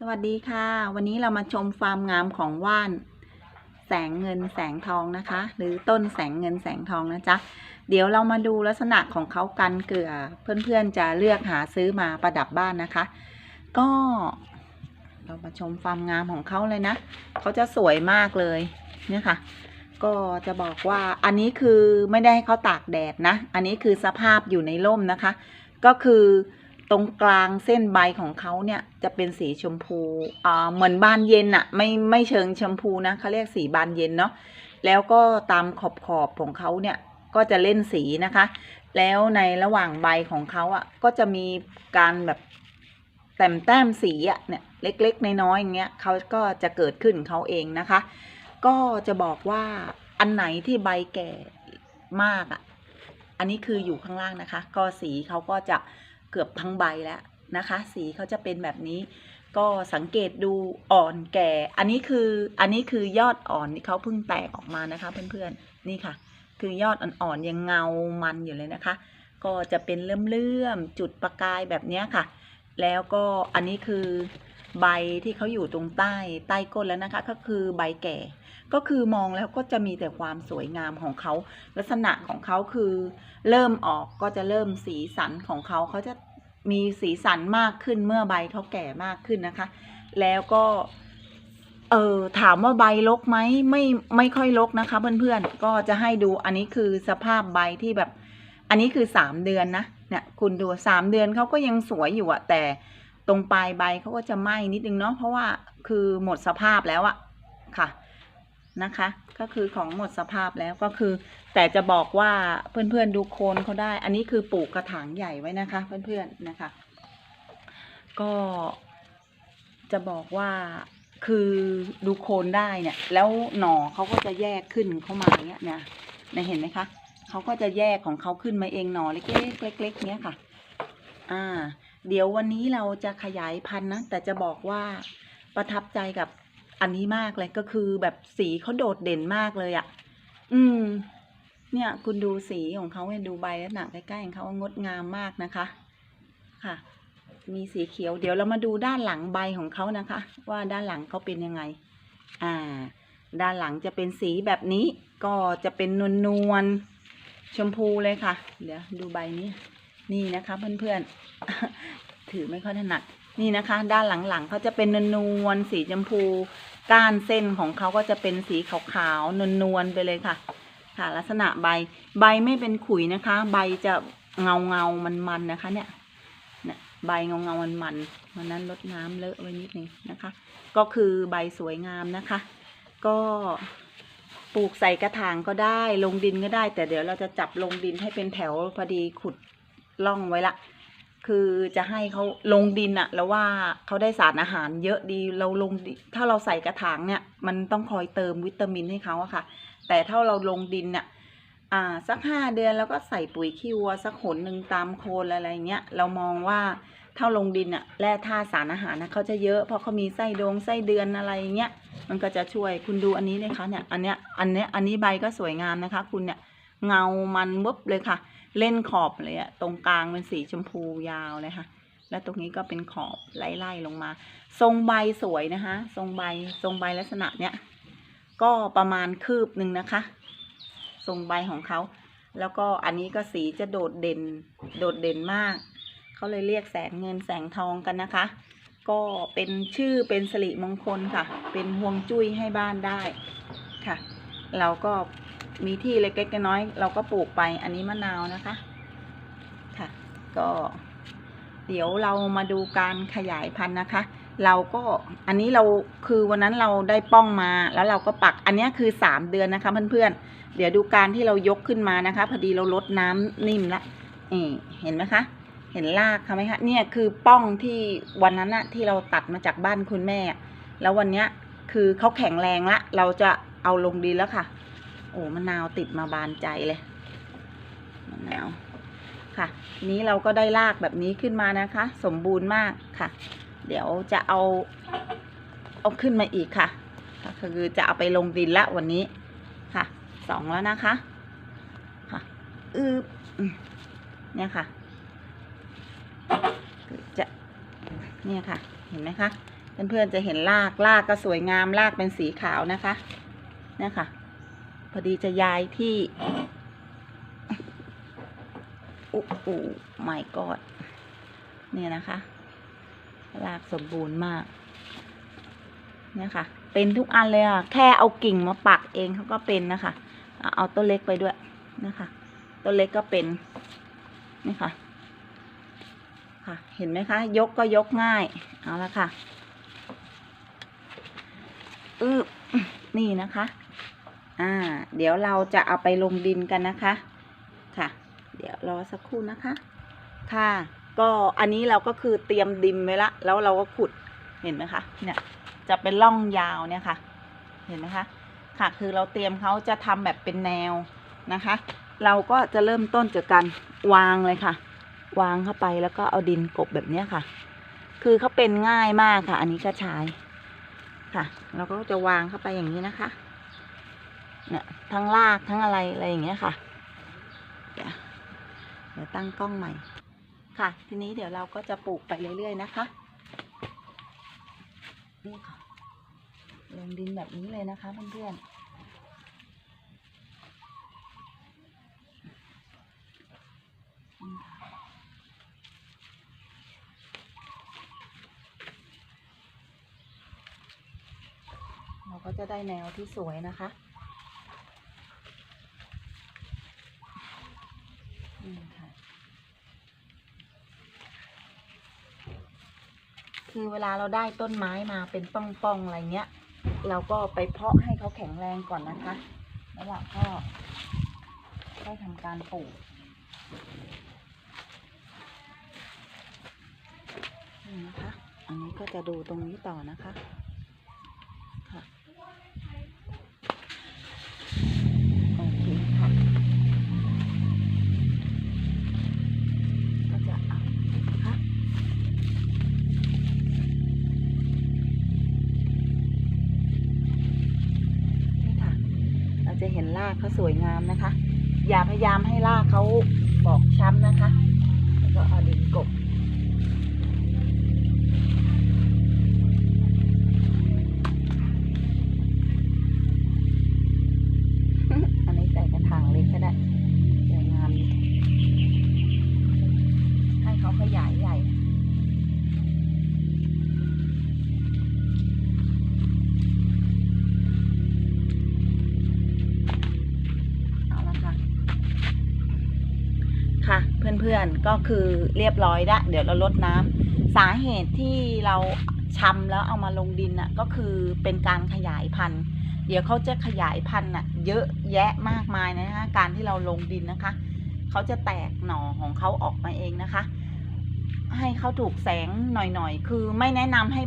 สวัสดีค่ะ วันนี้เรามาชมฟาร์มงามของว่าน แสงเงินแสงทองนะคะ หรือต้นแสงเงินแสงทองนะจ๊ะเดี๋ยวเรามาดูลักษณะของเขากันเกลือเพื่อนๆจะเลือกหาซื้อมาประดับบ้านนะคะ ก็ เรามาชมฟาร์มงามของเขาเลยนะเขาจะสวยมากเลยเนี่ยค่ะ ก็จะบอกว่าอันนี้คือไม่ได้ให้เขาตากแดดนะ อันนี้คือสภาพอยู่ในร่มนะคะ ก็คือ ตรงกลางเส้นใบของเขาเนี่ยจะเป็นสีชมพูอ่าเหมือนบานเย็นอะไม่ไม่เชิงชมพูนะเขาเรียกสีบานเย็นเนาะแล้วก็ตามขอบขอบของเขาเนี่ยก็จะเล่นสีนะคะ แล้วในระหว่างใบของเขาอะก็จะมีการแบบแต้มแต้มสีอะเนี่ยเล็กๆน้อยๆอย่างเงี้ยเขาก็จะเกิดขึ้นเขาเองนะคะ ก็จะบอกว่าอันไหนที่ใบแก่มากอะ่ะอันนี้คืออยู่ข้างล่างนะคะ ก็สีเขาก็จะ กือบทั้งใบแล้วนะคะ สีเขาจะเป็นแบบนี้ ก็สังเกตดูอ่อนแก่ อันนี้คืออันนี้คือยอดอ่อนที่เขาเพิ่งแตกออกมานะคะเพื่อนๆนี่ค่ะ คือยอดอ่อนๆยังเงามันอยู่เลยนะคะ ก็จะเป็นเลื่อมๆจุดประกายแบบนี้ค่ะ แล้วก็อันนี้คือใบที่เขาอยู่ตรงใต้ใต้ก้นแล้วนะคะ ก็คือใบแก่ ก็คือมองแล้วก็จะมีแต่ความสวยงามของเขา ลักษณะของเขาคือ เริ่มออกก็จะเริ่มสีสันของเขาเขาจะ มีสีสันมากขึ้นเมื่อใบเขาแก่มากขึ้นนะคะ แล้วก็ เออถามว่าใบรกไหมไม่ไม่ค่อยรกนะคะ เพื่อนๆก็จะให้ดูอันนี้คือสภาพใบที่แบบ อันนี้คือสามเดือนนะเนี่ยคุณดูสามเดือนเขาก็ยังสวยอยู่อะแต่ตรงปลายใบเขาก็จะไหม้นิดนึงเนาะเพราะว่าคือหมดสภาพแล้วอะค่ะนะคะ ก็คือของหมดสภาพแล้วก็คือ แต่จะบอกว่าเพื่อนๆดูโคนเขาได้ อันนี้คือปลูกกระถางใหญ่ไว้นะคะ เพื่อนๆนะคะ ก็จะบอกว่าคือดูโคนได้เนี่ย แล้วหน่อเขาก็จะแยกขึ้นเข้ามาอย่างเงี้ยเนี่ยเนี่ยเห็นไหมคะเขาก็จะแยกของเขาขึ้นมาเองหน่อเล็กๆเล็กๆเนี้ยค่ะ อ่า เดี๋ยววันนี้เราจะขยายพันธุ์นะแต่จะบอกว่าประทับใจกับ อันนี้มากเลยก็คือแบบสีเขาโดดเด่นมากเลยอะ่ะ อืม เนี่ย คุณดูสีของเขาเนี่ยดูใบลักษณะใกล้ๆของเขางดงามมากนะคะ ค่ะ มีสีเขียว เดี๋ยวเรามาดูด้านหลังใบของเขานะคะ ว่าด้านหลังเขาเป็นยังไง อ่า ด้านหลังจะเป็นสีแบบนี้ ก็จะเป็นนวลนวลๆชมพูเลยค่ะ เดี๋ยวดูใบนี้ นี่นะคะเพื่อนๆ ถือไม่ค่อยถนัด นี่นะคะ ด้านหลังๆเขาจะเป็นนวลๆสีชมพู ก้านเส้นของเขาก็จะเป็นสีขาวๆนวลๆไปเลยค่ะ ค่ะ ลักษณะใบ ใบไม่เป็นขุยนะคะ ใบจะเงาเงามันมันๆนะคะ เนี่ยเนี่ยใบเงาเงามันมันๆวันนั้นลดน้ำเลอะไว้นิดนึงนะคะ ก็คือใบสวยงามนะคะ ก็ปลูกใส่กระถางก็ได้ลงดินก็ได้ แต่เดี๋ยวเราจะจับลงดินให้เป็นแถวพอดีขุดล่องไว้ละ คือจะให้เขาลงดินอะแล้วว่าเขาได้สารอาหารเยอะดีเราลงถ้าเราใส่กระถางเนี่ย มันต้องคอยเติมวิตามินให้เขาอะค่ะ แต่ถ้าเราลงดินเนี่ยอ่าสักห้าเดือนแล้วก็ใส่ปุ๋ยขี้วัวสักหนหนึ่งตามโคนอะไรเงี้ยเรามองว่าถ้าลงดินอะแร่ธาตุสารอาหารนะเขาจะเยอะเพราะเขามีไส้ดงไส้เดือนอะไรเงี้ยมันก็จะช่วยคุณดูอันนี้เลยคะเนี่ยอันเนี้ยอันเนี้ยอันนี้ใบก็สวยงามนะคะ คุณเนี่ยเงามันวุบเลยค่ะ เล่นขอบเลยอะตรงกลางเป็นสีชมพูยาวเลยค่ะ แล้วตรงนี้ก็เป็นขอบไล่ๆลงมา ทรงใบสวยนะคะ ทรงใบทรงใบลักษณะเนี้ยก็ประมาณคืบหนึ่งนะคะ ทรงใบของเขา แล้วก็อันนี้ก็สีจะโดดเด่นโดดเด่นมาก เขาเลยเรียกแสงเงินแสงทองกันนะคะ ก็เป็นชื่อเป็นสิริมงคลค่ะ เป็นห่วงจุ้ยให้บ้านได้ค่ะ เราก็ มีที่เล็กๆน้อยๆเราก็ปลูกไปอันนี้มะนาวนะคะ ค่ะ ก็ เดี๋ยวเรามาดูการขยายพันธุ์นะคะ เราก็อันนี้เราคือวันนั้นเราได้ป้องมาแล้วเราก็ปักอันนี้คือสามเดือนนะคะเพื่อนๆเดี๋ยวดูการที่เรายกขึ้นมานะคะ พอดีเราลดน้ำนิ่มละนี่เห็นไหมคะเห็นรากเขาไหมคะเนี่ยคือป้องที่วันนั้นอะที่เราตัดมาจากบ้านคุณแม่ แล้ววันเนี้ยคือเขาแข็งแรงละ เราจะเอาลงดินแล้วค่ะ โอ้มะนาวติดมาบานใจเลยมะนาวค่ะ นี้เราก็ได้รากแบบนี้ขึ้นมานะคะ สมบูรณ์มากค่ะ เดี๋ยวจะเอาเอาขึ้นมาอีกค่ะก็คือจะเอาไปลงดินละวันนี้ค่ะสองแล้วนะคะค่ะอืบอืมเนี่ยค่ะจะเนี่ยค่ะ เห็นไหมคะเพื่อนๆจะเห็นรากรากก็สวยงามรากเป็นสีขาวนะคะเนี่ยค่ะ อดีจะย้ายที่อุ๊อูไม่กอดเนี่ยนะคะ รากสมบูรณ์มาก เนี่ยค่ะ เป็นทุกอันเลยอะ แค่เอากิ่งมาปักเองเขาก็เป็นนะคะ เอาต้นเล็กไปด้วยนะคะ ต้นเล็กก็เป็น นี่ค่ะ ค่ะ เห็นไหมคะ ยกก็ยกง่าย เอาละค่ะ อือนี่นะคะ อ่า เดี๋ยวเราจะเอาไปลงดินกันนะคะ ค่ะ เดี๋ยวรอสักครู่นะคะ ค่ะ ก็อันนี้เราก็คือเตรียมดินไว้ละ แล้วเราก็ขุด เห็นไหมคะ เนี่ย จะเป็นร่องยาวเนี่ยค่ะ เห็นไหมคะ ค่ะ คือเราเตรียมเขาจะทำแบบเป็นแนวนะคะ เราก็จะเริ่มต้นจากการวางเลยค่ะ วางเข้าไปแล้วก็เอาดินกบแบบเนี้ยค่ะ คือเขาเป็นง่ายมากค่ะ อันนี้ก็ใช้ค่ะ เราก็จะวางเข้าไปอย่างนี้นะคะ เนี่ยทั้งรากทั้งอะไรอะไรอย่างเงี้ยค่ะ เดี๋ยวตั้งกล้องใหม่ ค่ะ ทีนี้เดี๋ยวเราก็จะปลูกไปเรื่อยๆนะคะ นี่ค่ะ ลงดินแบบนี้เลยนะคะเพื่อนๆเราก็จะได้แนวที่สวยนะคะ ค่ะคือเวลาเราได้ต้นไม้มาเป็นป้องๆอะไรเงี้ย เราก็ไปเพาะให้เขาแข็งแรงก่อนนะคะ แล้วเราก็ค่อยทำการปลูกนี่นะคะ อันนี้ก็จะดูตรงนี้ต่อนะคะ จะเห็นรากเขาสวยงามนะคะ อย่าพยายามให้รากเขาบอกช้ำนะคะ แล้วก็เอาดินกบ เพื่อนๆก็คือเรียบร้อยละเดี๋ยวเราลดน้ำสาเหตุที่เราชำแล้วเอามาลงดินน่ะก็คือเป็นการขยายพันธุ์ เดี๋ยวเขาจะขยายพันธุ์น่ะเยอะแยะมากมายนะคะการที่เราลงดินนะคะเขาจะแตกหน่อของเขาออกมาเองนะคะ ให้เขาถูกแสงหน่อยๆ คือไม่แนะนำให้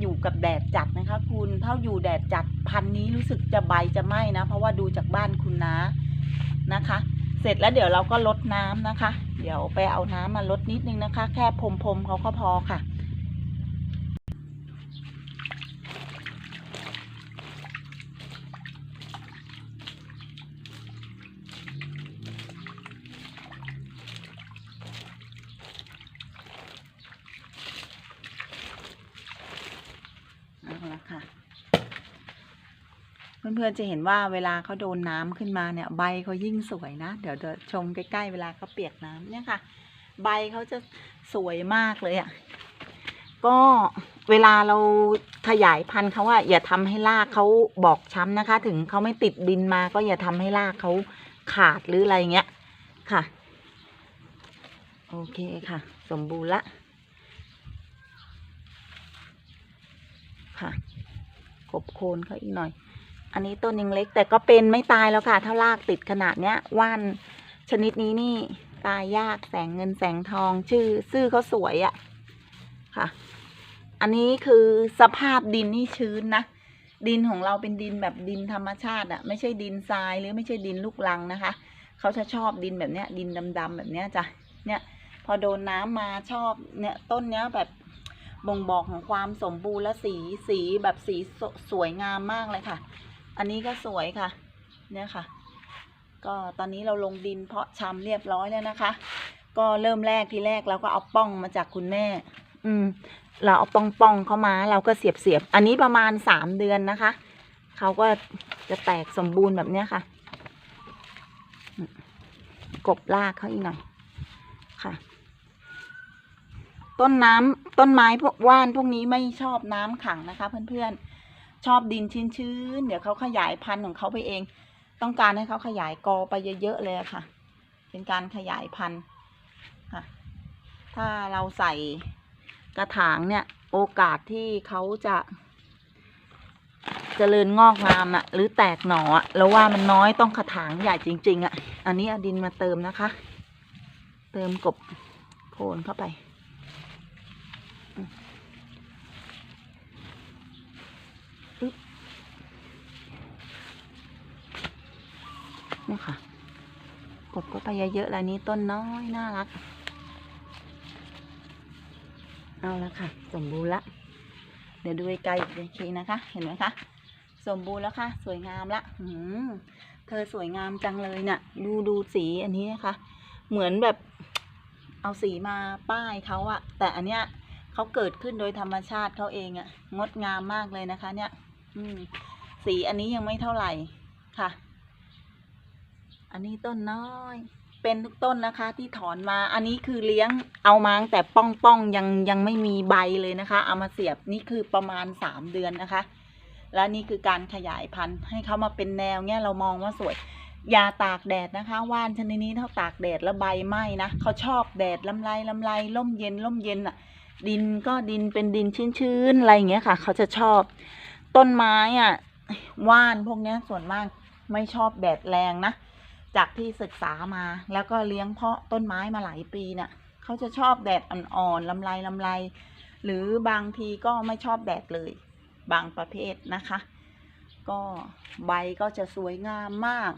อยู่กับแดดจัดนะคะ คุณถ้าอยู่แดดจัดพันธุ์นี้รู้สึกจะใบจะไหม้นะ เพราะว่าดูจากบ้านคุณนะนะคะ สร็จแล้วเดี๋ยวเราก็ลดน้ำนะคะ เดี๋ยวไปเอาน้ำมาลดนิดนึงนะคะ แค่พรมๆเขาก็พอค่ะ เอาละค่ะ เพื่อนๆจะเห็นว่าเวลาเขาโดนน้ำขึ้นมาเนี่ยใบเขายิ่งสวยนะ เดี๋ยวเดี๋ยวชมใกล้ๆเวลาเขาเปียกน้ำเนี่ยค่ะ ใบเขาจะสวยมากเลยอะ่ะก็เวลาเราขยายพันธุ์เขาอะอย่าทำให้รากเขาบอกช้ำนะคะ ถึงเขาไม่ติดดินมาก็อย่าทำให้รากเขาขาดหรืออะไรเงี้ยค่ะ โอเคค่ะ สมบูรณ์ละค่ะกบโคนเขาอีกหน่อย อันนี้ต้นยังเล็กแต่ก็เป็นไม่ตายแล้วค่ะ ถ้ารากติดขนาดเนี้ยว่านชนิดนี้นี่ตายยากแสงเงินแสงทองชื่อซื่อเขาสวยอะ่ะค่ะ อันนี้คือสภาพดินนี่ชื้นนะ ดินของเราเป็นดินแบบดินธรรมชาติอะไม่ใช่ดินทรายหรือไม่ใช่ดินลูกรังนะคะ เขาจะชอบดินแบบเนี้ย ดินดำๆแบบเนี้ยจ้ะเนี่ย พอโดนน้ำมาชอบเนี่ยต้นเนี้ยแบบบ่งบอกของความสมบูรณ์และสีสีแบบสีสสวยงามมากเลยค่ะ อันนี้ก็สวยค่ะ เนี่ยค่ะ ก็ตอนนี้เราลงดินเพาะชำเรียบร้อยแล้วนะคะ ก็เริ่มแรกทีแรกเราก็เอาป้องมาจากคุณแม่ อืม เราเอาปองปองเข้ามา เราก็เสียบเสียบ อันนี้ประมาณสามเดือนนะคะ เขาก็จะแตกสมบูรณ์แบบเนี้ยค่ะ กบลากเขาอีกหน่อย ค่ะต้นน้ำต้นไม้พวกว่านพวกนี้ไม่ชอบน้ำขังนะคะ เพื่อนๆ ชอบดินชื้นๆเดี๋ยวเขาขยายพันธุ์ของเขาไปเอง ต้องการให้เขาขยายกอไปเยอะๆเลยค่ะ เป็นการขยายพันธุ์ค่ะ ถ้าเราใส่กระถางเนี่ย โอกาสที่เขาจะเจริญงอกงามอะหรือแตกหน่ออะแล้วว่ามันน้อยต้องกระถางใหญ่จริง ๆอะอันนี้อดินมาเติมนะคะ เติมกบโคนเข้าไป นี่ค่ะ กดก็ไปเยอะๆแล้วนี้ต้นน้อยน่ารัก เอาละค่ะ สมบูรณ์ละ เดี๋ยวดูไกลอีกทีนะคะ เห็นไหมคะ สมบูรณ์แล้วค่ะ สวยงามละหืมเธอสวยงามจังเลยเนี่ย ดูดูสีอันนี้นะคะ เหมือนแบบเอาสีมาป้ายเขาอะแต่อันเนี้ยเขาเกิดขึ้นโดยธรรมชาติเขาเองอะงดงามมากเลยนะคะ เนี่ย อืมสีอันนี้ยังไม่เท่าไหร่ค่ะ อันนี้ต้นน้อย เป็นทุกต้นนะคะที่ถอนมา อันนี้คือเลี้ยงเอามาตั้งแต่ป้องป้องๆยังยังไม่มีใบเลยนะคะ เอามาเสียบนี่คือประมาณสามเดือนนะคะ และนี่คือการขยายพันธุ์ให้เขามาเป็นแนวเนี่ยเรามองว่าสวยอย่าตากแดดนะคะ ว่านชนิดนี้ถ้าตากแดดแล้วใบไหม้นะเขาชอบแดดลำไรลำไรร่มเย็นร่มเย็นอะ ดินก็ดินเป็นดินชื้นๆอะไรอย่างเงี้ยค่ะ เขาจะชอบ ต้นไม้อะ ว่านพวกเนี้ยส่วนมากไม่ชอบแดดแรงนะ จากที่ศึกษามาแล้วก็เลี้ยงเพาะต้นไม้มาหลายปีเนี่ยเขาจะชอบแดดอ่อนๆลำไรลำไรหรือบางทีก็ไม่ชอบแดดเลย บางประเภทนะคะ ก็ใบก็จะสวยงามมาก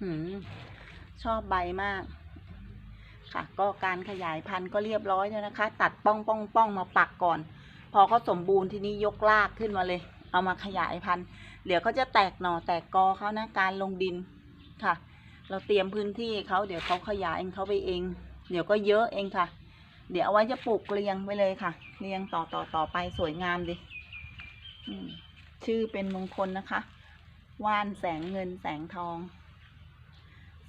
หืมชอบใบมาก ค่ะ ก็การขยายพันธุ์ก็เรียบร้อยแล้วนะคะ ตัดป้องป้องป้องมาปักก่อน พอเขาสมบูรณ์ที่นี้ยกรากขึ้นมาเลย เอามาขยายพันธุ์เดี๋ยวเขาจะแตกหน่อแตกกอเขานะการลงดินค่ะ เราเตรียมพื้นที่เขาเดี๋ยวเขาขยายเองเขาไปเอง เดี๋ยวก็เยอะเองค่ะ เดี๋ยวเอาไว้จะปลูกเรียงไว้เลยค่ะ เรียงต่อต่อต่อไปสวยงามดิชื่อเป็นมงคลนะคะว่านแสงเงินแสงทอง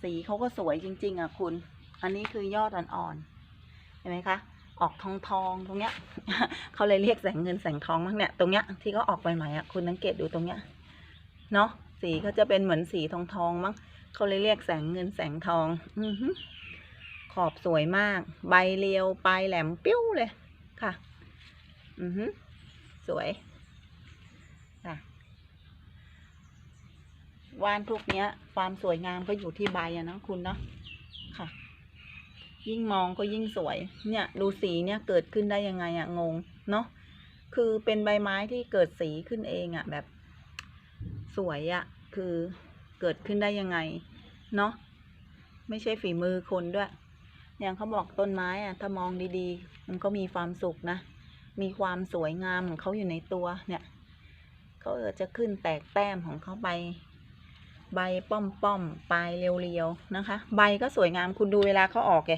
สีเขาก็สวยจริง ๆอะคุณ อันนี้คือยอดอ่อนๆเห็นไหมคะออกทองทองตรงเนี้ยเขาเลยเรียกแสงเงินแสงทองมั้งเนี่ยตรงเนี้ยที่เขาออกใหม่ๆอะคุณสังเกตดูตรงเนี้ยเนาะสีเขาจะเป็นเหมือนสีทองทองมั้ง เขาเลยเรียกแสงเงินแสงทอง อือฮึขอบสวยมาก ใบเรียวปลายแหลมปิ้วเลยค่ะ อือฮึสวยค่ะว่านพวกเนี้ยความสวยงามก็อยู่ที่ใบอะเนาะคุณเนาะค่ะ ยิ่งมองก็ยิ่งสวย เนี่ย ดูสีเนี่ยเกิดขึ้นได้ยังไงอะงง เนาะคือเป็นใบไม้ที่เกิดสีขึ้นเองอะแบบ สวยอะคือ เกิดขึ้นได้ยังไง เนาะไม่ใช่ฝีมือคนด้วย อย่างเขาบอกต้นไม้อะถ้ามองดีๆ มันก็มีความสุขนะ มีความสวยงามของเขาอยู่ในตัวเนี่ยเขาจะขึ้นแตกแต้มของเขาไป ใบป้อมป้อมๆปลายเรียวๆนะคะ ใบก็สวยงามคุณดูเวลาเขาออกแก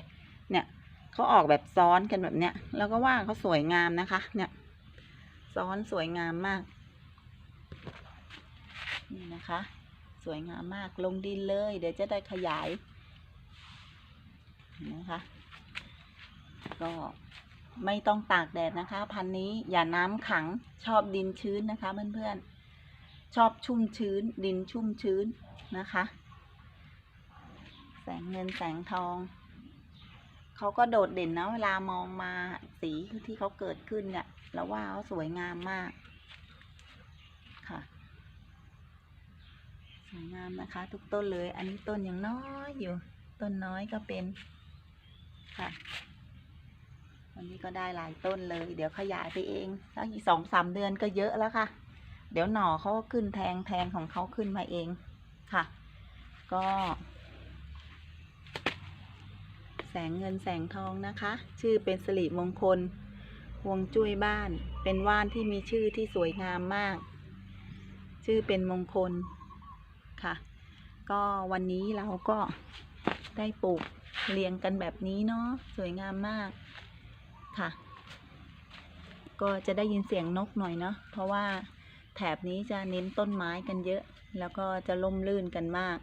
เนี่ยเขาออกแบบซ้อนกันแบบเนี้ย แล้วก็ว่าเขาสวยงามนะคะ เนี่ย ซ้อนสวยงามมาก นี่นะคะ สวยงามมากลงดินเลย เดี๋ยวจะได้ขยายนไหมคะก็ไม่ต้องตากแดดนะคะ พันธุ์นี้อย่าน้ำขังชอบดินชื้นนะคะเพื่อนๆ ชอบชุ่มชื้น ดินชุ่มชื้นนะคะ แสงเงินแสงทอง เขาก็โดดเด่นนะเวลามองมาสีที่เขาเกิดขึ้นเนี่ยเราว่าเขาสวยงามมาก ค่ะ สวยงามนะคะ ทุกต้นเลย อันนี้ต้นยังน้อยอยู่ ต้นน้อยก็เป็นค่ะวันนี้ก็ได้หลายต้นเลย เดี๋ยวขยายไปเองสักสองสามเดือนก็เยอะแล้วค่ะ เดี๋ยวหน่อเขาก็ขึ้นแทงแทงของเขาขึ้นมาเองค่ะ ก็ แสงเงินแสงทองนะคะ ชื่อเป็นสิริมงคลฮวงจุ้ยบ้าน เป็นว่านที่มีชื่อที่สวยงามมาก ชื่อเป็นมงคล ค่ะ ก็วันนี้เราก็ได้ปลูกเรียงกันแบบนี้เนาะสวยงามมากค่ะ ก็จะได้ยินเสียงนกหน่อยเนาะเพราะว่าแถบนี้จะเน้นต้นไม้กันเยอะ แล้วก็จะล่มลื่นกันมาก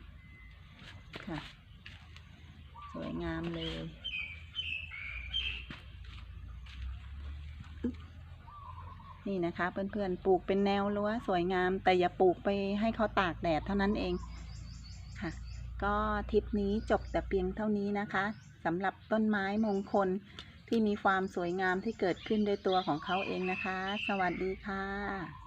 ค่ะ สวยงามเลย นี่นะคะเพื่อนๆปลูกเป็นแนวรั้วสวยงาม แต่อย่าปลูกไปให้เขาตากแดดเท่านั้นเองค่ะ ก็ทริปนี้จบแต่เพียงเท่านี้นะคะสำหรับต้นไม้มงคลที่มีความสวยงามที่เกิดขึ้นโดยตัวของเขาเองนะคะ สวัสดีค่ะ